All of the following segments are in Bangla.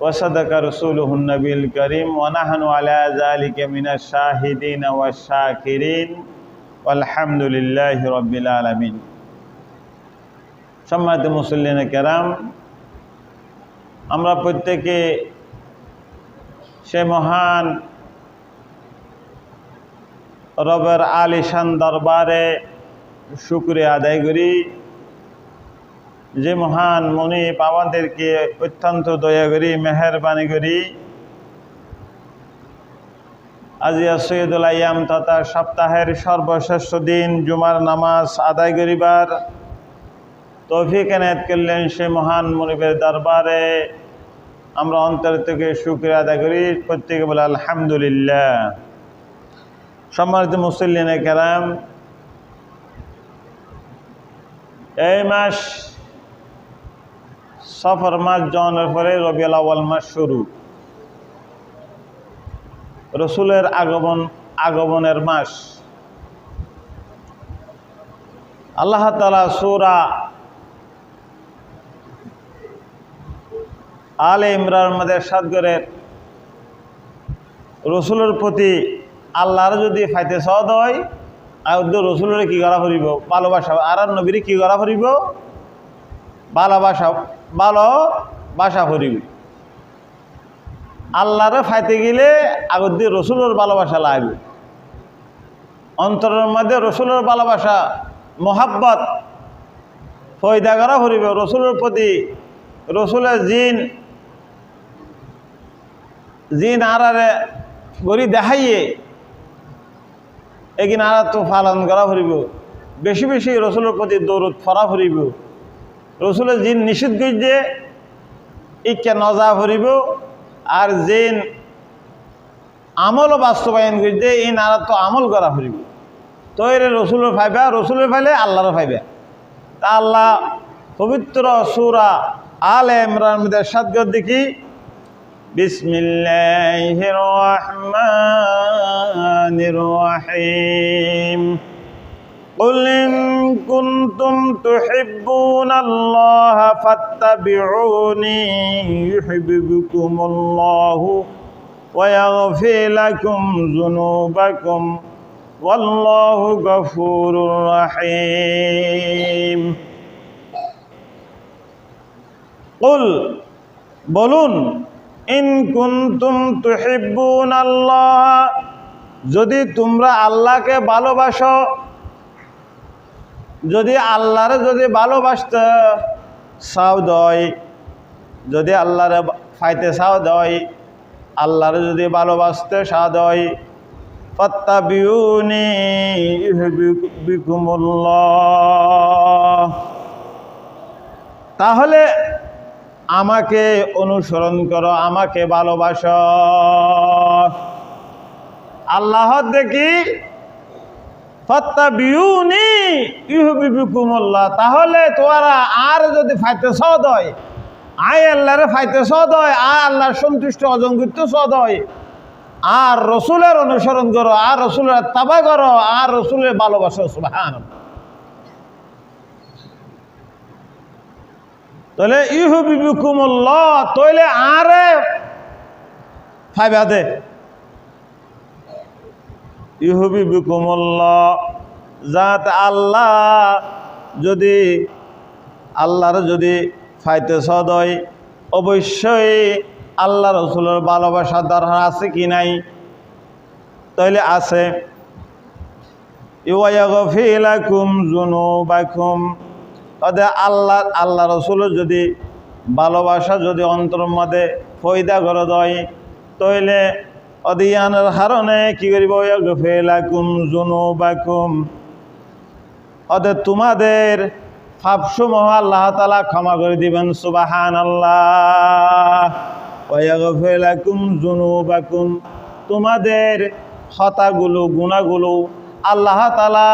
وصدق رسوله النبي الكريم ونحن على ذلك من الشاهدين والشاكرين والحمد لله رب العالمين সম্মানিত মুসল্লিন কেরাম আমরা প্রত্যেকে সে মহান রবের আলিশান দরবারে শুক্রিয়া আদায় করি যে মহান মনিপ আমাদেরকে অত্যন্ত দয়া করি, মেহরবানি করি। আজিয়া সৈয়দুল আয়াম তথা সপ্তাহের সর্বশ্রেষ্ঠ দিন জুমার নামাজ আদায় করিবার তৌফিক এনায়ত করলেন সে মহান মনিবের দরবারে। আমরা অন্তর থেকে শুক্রিয়া আদায় করি। প্রত্যেকে বলে আলহামদুলিল্লাহ। সম্মানিত মুসল্লিনে কেরাম, এই মাস সফর মাস জনের পরে রবিউল আউয়াল মাস শুরু। রসুলের আগমন, আগমনের মাস। আল্লাহ তালা সুরা আলে ইমরান মধ্যে সাদগরের রসুলের প্রতি আল্লাহর যদি ফাইতে সদ হয়, আর রসুলের কি করা ফুরিব ভালোবাসা, আর নবীর কি করা ফুরিব ভালোবাসা ভালো বাসা ফুরিব আল্লাহরে ফাইতে গেলে আগর দিয়ে রসুলের ভালোবাসা লাগবে। অন্তরের মধ্যে রসুলের ভালোবাসা, মোহাব্বত, ফয়দা করা ফুরিব রসুলের প্রতি রসুলের জিন জিন আরারে গড়ি দেখাইয়ে এগিন আর তো পালন করা ফুরিব বেশি বেশি রসুলের প্রতি দৌড়ত ফরা ফুরিব রসুলের জিন নিষিদ্ধ যে ইচ্ছা নজা ভরিব, আর জিন আমল বাস্তবায়ন করছে এই নারাত আমল করা ফুরিব তো এর রসুলের ফাইবা রসুলের ফাইলে আল্লাহর ফাইবা। তা আল্লাহ পবিত্র সুরা আল ইমরান মধ্যে সাতগর দেখি বিসমিল্লাহ রহমান রহিম। قل إن كنتم تحبون الله فاتبعوني يحببكم الله ويغفر لكم ذنوبكم والله غفور رحيم قل বলুন ইন কুন্তুম তুহিব্বুন আল্লাহ যদি তোমরা আল্লাহকে ভালোবাসো যদি আল্লাহরে যদি ভালোবাসতে চাও দয় যদি আল্লাহরে ফাইতে চাও দয় আল্লাহরে যদি ভালোবাসতে চা দয় ফত্তা বিউনি তাহলে আমাকে অনুসরণ করো, আমাকে ভালোবাস। আল্লাহ দেখি তাহলে তোরা আর যদি ফাইতে সদ হয়, আয় আল্লাহরে ফাইতে সদ হয়, আর আল্লাহর সন্তুষ্ট অজঙ্গিত সদ হয়, আর রসুলের অনুসরণ করো, আর রসুলের তাবা করো, আর রসুলের ভালোবাসো সুবাহান তাহলে ইহু বিবিকুমুল্লাহ তইলে আরে ফাইবা দে। ইহু বিবিকুমুল্লাহ যাতে আল্লাহ যদি, আল্লাহর যদি ফাইতে সদয়, অবশ্যই আল্লাহ রসুলের ভালোবাসার দরকার আছে কি নাই? তাইলে আছে, ইউয়াগফিলাকুম যুনুবাকুম। অদে আল্লাহ আল্লাহ রসুলের যদি ভালোবাসা যদি অন্তর মধ্যে ফয়দা করে দেয়, তইলে অদিয়ানের হারণে কি করিব? ইউয়াগফিলাকুম যুনুবাকুম। অদে তোমাদের পাপসমূহ আল্লাহ তালা ক্ষমা করে দিবেন সুবাহান আল্লাহ ওয়াগফিলাকুম যুনুবাকুম। তোমাদের হতাগুলো, গুণাগুলো আল্লাহ তালা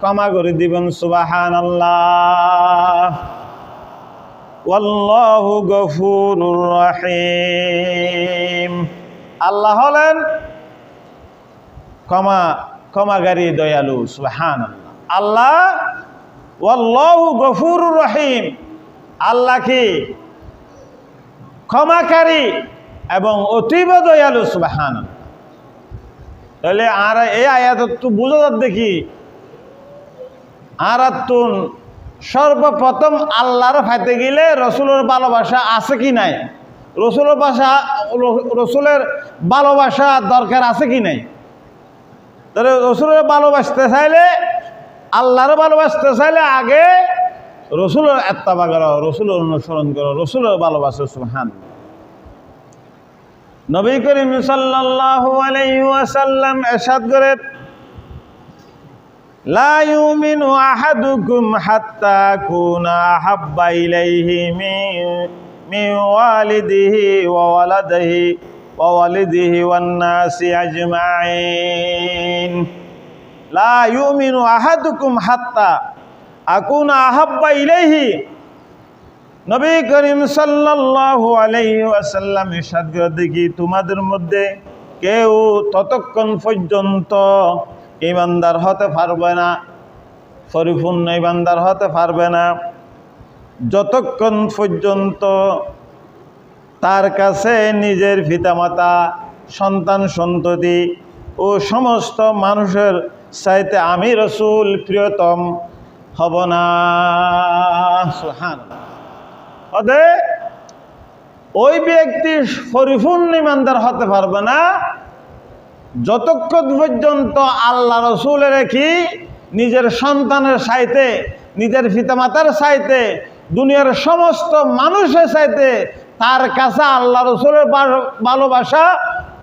ক্ষমা করে দিবেন সুবাহান আল্লাহ গফুরুর রহিম। আল্লাহ হলেন ক্ষমা, ক্ষমাগারী দয়ালু সুহান আল্লাহ ওয়াল্লাহু গফুরুর রহিম। আল্লাহ কি? ক্ষমাকারী এবং অতীব দয়ালু সুবাহান তাহলে আর এই আয়াত তো বুঝো দেখি আর সর্বপ্রথম আল্লাহর ফাইতে গেলে রসুলের ভালোবাসা আছে কি নাই? রসুলের ভাষা রসুলের ভালোবাসা দরকার আছে কি নাই? তাহলে রসুলের ভালোবাসতে চাইলে, আল্লাহর ভালোবাসতে চাইলে আগে রসুলের এত্তাবা করো, রসুলের অনুসরণ করো, রসুলের ভালোবাসা সুহান নবী করিম ওয়াসাল্লাম এরশাদ করেন, লা আহাদুকুম হাত্তা কুনা আহাব্বা ইলাইহি মিন ওয়ালাদিহি ওয়া ওয়ালিদিহি ওয়ান নাসি আজমাইন লা ইউমিনু আহাদুকুম হাত্তা আকুনা আহাব্বা ইলাইহি নবী করিম সাল্লাল্লাহু আলাইহি ওয়াসাল্লাম ইরশাদ করে দেখি, তোমাদের মধ্যে কেউ ততক্ষণ পর্যন্ত ইমানদার হতে পারবে না, পরিপূর্ণ ইমানদার হতে পারবে না। যতক্ষণ পর্যন্ত তার কাছে নিজের পিতামাতা, সন্তান, সন্ততি ও সমস্ত মানুষের চাইতে আমি রসুল প্রিয়তম হব না। অদে ওই ব্যক্তি পরিপূর্ণ ইমানদার হতে পারবে না। যতক্ষণ পর্যন্ত আল্লাহ রসুলের কি নিজের সন্তানের সাইতে নিজের পিতামাতার সাইতে দুনিয়ার সমস্ত মানুষের সাইতে তার কাছে আল্লাহ রসুলের ভালোবাসা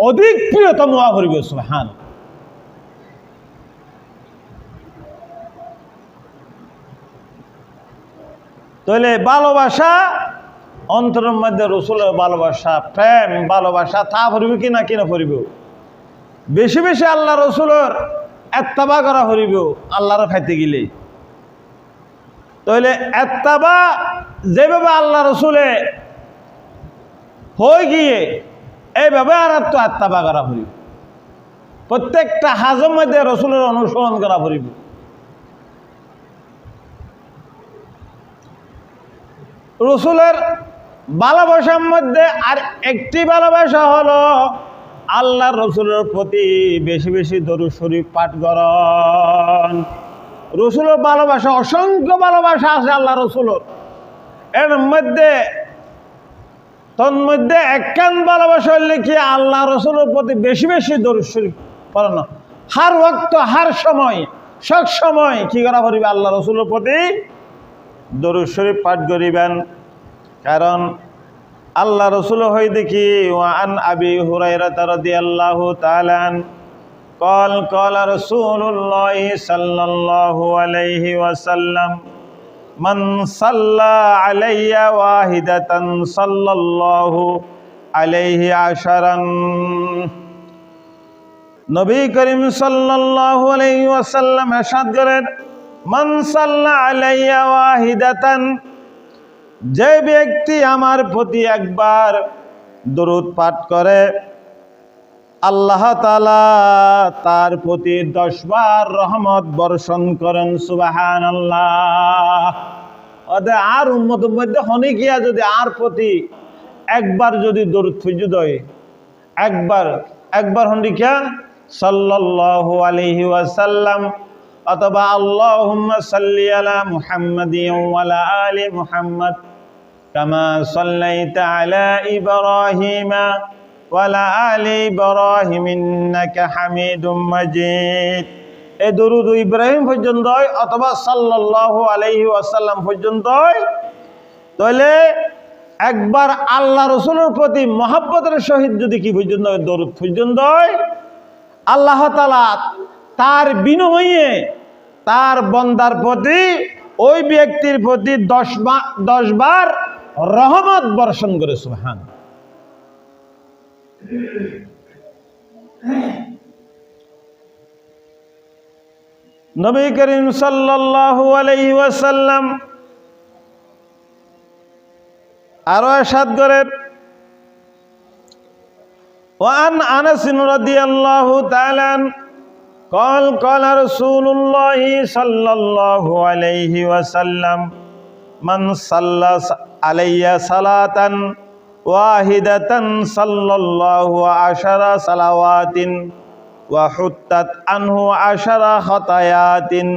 অধিক প্রিয়তম হওয়া করিবে সুহান তাহলে ভালোবাসা, অন্তরের মধ্যে রসুলের ভালোবাসা, প্রেম, ভালোবাসা তা পড়িব কি না কিনা পড়িব বেশি বেশি আল্লাহ রসুলের এত্তাবা করা হরিব আল্লাহর খাইতে গেলে তাহলে এত্তাবা যেভাবে আল্লাহ রসুলে হয়ে গিয়ে এইভাবে আর তো এত্তাবা করা হরিব প্রত্যেকটা হাজম মধ্যে রসুলের অনুসরণ করা হরিব রসুলের ভালোবাসার মধ্যে আর একটি ভালোবাসা হলো আল্লাহ রসুলের প্রতি বেশি বেশি দরু শরীফ পাঠ করন। রসুলের ভালোবাসা, অসংখ্য ভালোবাসা আছে আল্লাহ রসুলের। এর মধ্যে তন্মধ্যে একখান ভালোবাসা হলে কি আল্লাহ রসুলের প্রতি বেশি বেশি দরু শরীফ পড়ানো হার ওক্ত হার সময়, সব সময় কি করা করিবে? আল্লাহ রসুলের প্রতি দরু শরীফ পাঠ করিবেন। কারণ আল্লাহ রসুল হই দেখি ওয়ান আবি হুরাইরা রাদিয়াল্লাহু তাআলান قال قال رسول الله صلى الله عليه وسلم من صلى علي واحدة صلى الله عليه عشرا নবী করিম সাল্লাল্লাহু আলাইহি ওয়াসাল্লাম ارشاد করেন মান সাল্লা আলাইয়া ওয়াহিদাতান যে ব্যক্তি আমার প্রতি একবার দরুদ পাঠ করে আল্লাহ তালা তার প্রতি দশবার রহমত বর্ষণ করেন সুবাহান আল্লাহ আর উন্মত মধ্যে হনিকিয়া যদি আর প্রতি একবার যদি দরুদ ফুজুদয় একবার একবার হনিকিয়া সাল্লাল্লাহু আলাইহি ওয়াসাল্লাম, অথবা আল্লাহুম্মা সাল্লি আলা মুহাম্মাদিন ওয়া আলা আলি মুহাম্মদ, কামা সাল্লাইতা আলা ইব্রাহিমা আলি এই অথবা তাহলে একবার আল্লাহ রসুলের প্রতি মহাব্বতের সহিত যদি কি পর্যন্ত দরুদ পর্যন্ত আল্লাহ তালা তার বিনিময়ে তার বন্দার প্রতি, ওই ব্যক্তির প্রতি দশ দশ বার রহমত বর্ষণ করে সুহান নবী করিম সাল্লাল্লাহু আলাইহি ওয়াসাল্লাম আরো এরশাদ করেন وعن انس رضي الله تعالى عنه قال قال رسول الله صلى الله عليه وسلم من صلى علي صلاة ওয়াহিদাতান সাল্লাল্লাহু আশারা সালাওয়াতিন ওয়া হুত্তাত আনহু আশারা খতায়াতিন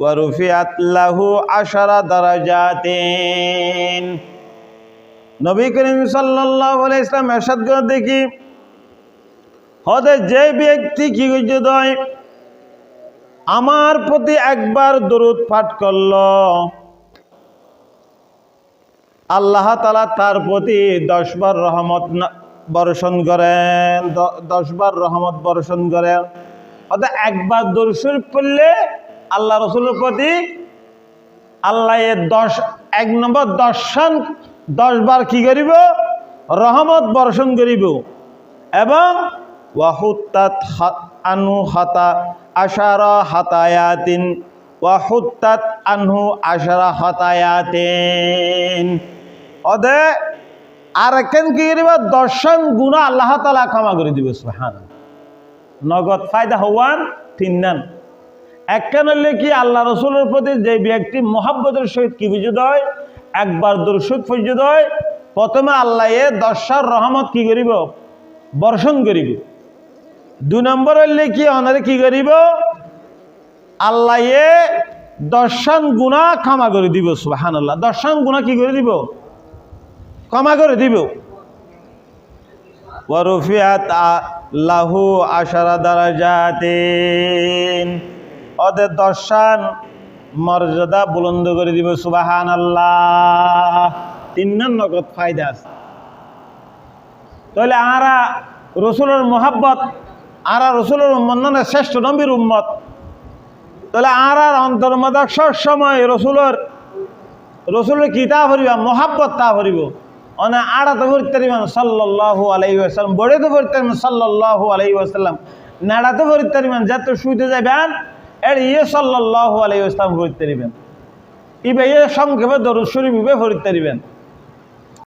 ওয়া রুফিয়াত লাহু আশারা দারাজাতিন। নবী করিম সাল্লাল্লাহু আলাইহি ইসলাম এরশাদ করে দেখি, হদে যে ব্যক্তি কি দয় আমার প্রতি একবার দরুদ পাঠ করল। আল্লাহ তালা তার প্রতি দশবার রহমত বর্ষণ করেন দশবার রহমত বর্ষণ করেন। অর্থাৎ একবার দর্শন পড়লে আল্লাহ রসুলের প্রতি আল্লাহ দশ এক নম্বর দর্শন দশবার কি করিব? রহমত বর্ষণ করিব। এবং ওয়াহুত্তাত আনহু হাতা আশারা হাতায়াতিন ওয়াহুত্তাত আনহু আশারা হাতায়াতিন। অদে আর একখান কি করিব? দর্শন গুণা আল্লাহ তালা ক্ষমা করে দিবে সুহান নগদ ফায়দা হওয়ান তিন একখান হলে কি আল্লাহ রসুলের প্রতি যে ব্যক্তি মহাব্বতের সহিত কি বুঝে হয়? একবার দর্শক ফজুদ হয়। প্রথমে আল্লাহ এ দশার রহমত কি করিব? বর্ষণ করিব। দুই নম্বর হইলে কি অনারে কি করিব? আল্লাহ দর্শন গুণা ক্ষমা করে দিব সুবাহান আল্লাহ দর্শন গুণা কি করে দিব? ক্ষমা করে দিব। ওয়ারফিয়াত লাহু আশারা দ্বারা যাতেন ওদের দর্শন মর্যাদা বুলন্দ করে দিব সুবাহান আল্লাহ তিন নগদ ফায়দা আছে। তাহলে আরা রসুলের মোহাব্বত, আরা রসুলের মন্ননে শ্রেষ্ঠ নবীর উম্মত। তাহলে আর আর অন্তর্মদা সময় রসুলের রসুলের কিতা ভরিবা? মহাব্বত তা ভরিব। অনে আড়া তো ভরতে পারিবেন সাল্লাহ আলাই আসাল্লাম বড়ে তো ভরতে পারবেন সাল্লাহ আলাই আসাল্লাম নাড়া তো ভরতে পারিবেন যাতে শুইতে যাবেন এর ইয়ে সাল্লাহ আলাই আসলাম ভরতে পারিবেন। ইবে ইয়ে সংক্ষেপে দরুদ শরীফ ইবে ভরতে পারিবেন।